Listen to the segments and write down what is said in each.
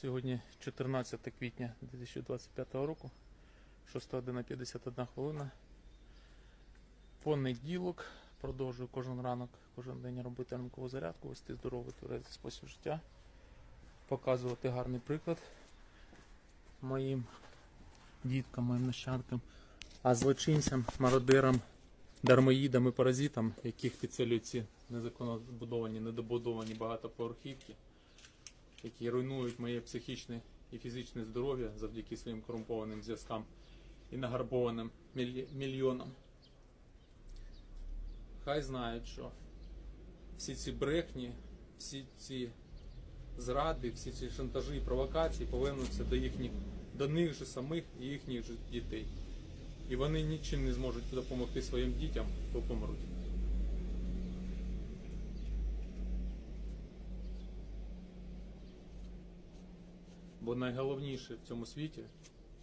Сьогодні 14 квітня 2025 року, 6 година 51 хвилина. Понеділок. Продовжую кожен ранок, кожен день робити ранкову зарядку, вести здоровий тверезий спосіб життя, показувати гарний приклад моїм діткам, моїм нащадкам, а злочинцям, мародерам, дармоїдам і паразитам, яких підселюють ці незаконно збудовані, недобудовані багатоповерхівки які руйнують моє психічне і фізичне здоров'я завдяки своїм корумпованим зв'язкам і нагарбованим міль- мільйонам. Хай знають, що всі ці брехні, всі ці зради, всі ці шантажі і провокації повернуться до їхніх, до них же самих і їхніх же дітей. І вони нічим не зможуть допомогти своїм дітям, то помруть. Бо найголовніше в цьому світі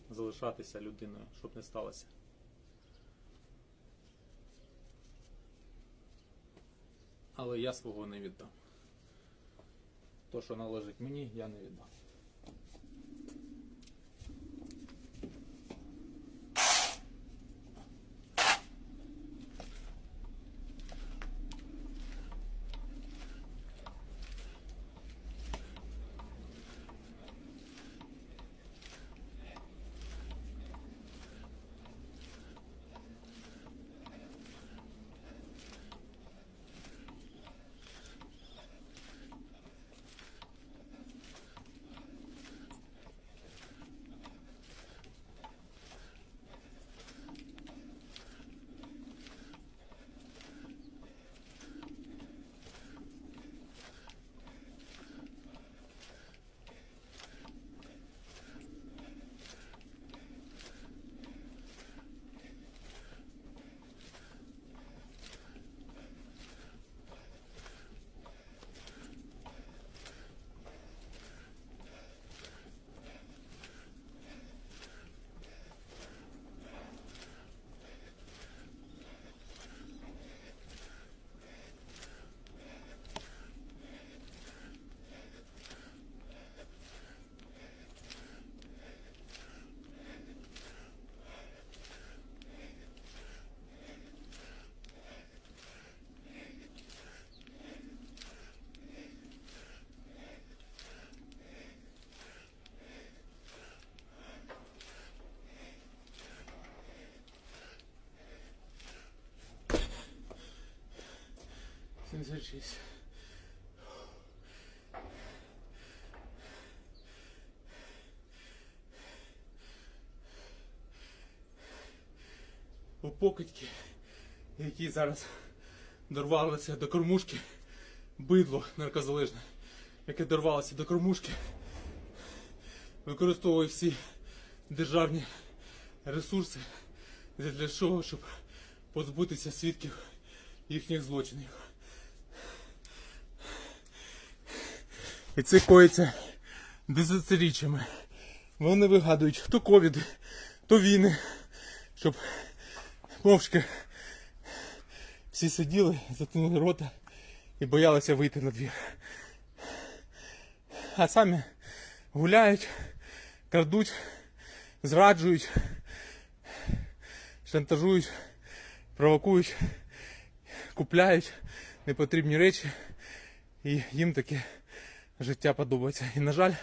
залишатися людиною, щоб не сталося. Але я свого не віддам. То, що належить мені, я не віддам. Сімдесят шість. У покидьки, які зараз дорвалися до кормушки, бидло наркозалежне, яке дорвалося до кормушки, використовує всі державні ресурси для того, щоб позбутися свідків їхніх злочинів. І це коїться десятиріччями. Вони вигадують хто ковід, то війни, щоб мовчки всі сиділи, затинули рота і боялися вийти на двір. А самі гуляють, крадуть, зраджують, шантажують, провокують, купляють непотрібні речі, і їм таке життя подобається. І, на жаль,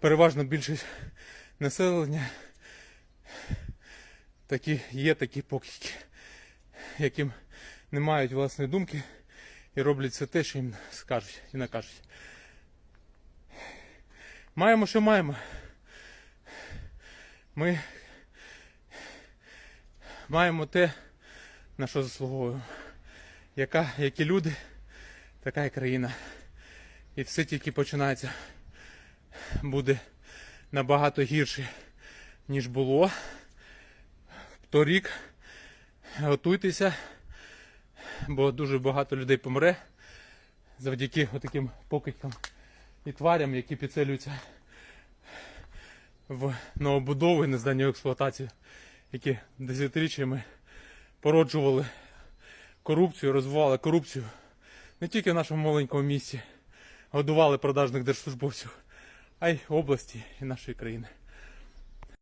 переважно більшість населення такі, є такі покидьки, яким не мають власної думки і роблять все те, що їм скажуть і накажуть. Маємо, що маємо. Ми маємо те, на що заслуговуємо. Яка, які люди, така і країна. І все тільки починається. Буде набагато гірше, ніж було. Торік готуйтеся, бо дуже багато людей помре завдяки отаким покидькам і тварям, які підселюються в новобудови на зданню експлуатації, які десятиріччями породжували корупцію, розвивали корупцію не тільки в нашому маленькому місті, годували продажних держслужбовців, а й області і нашої країни.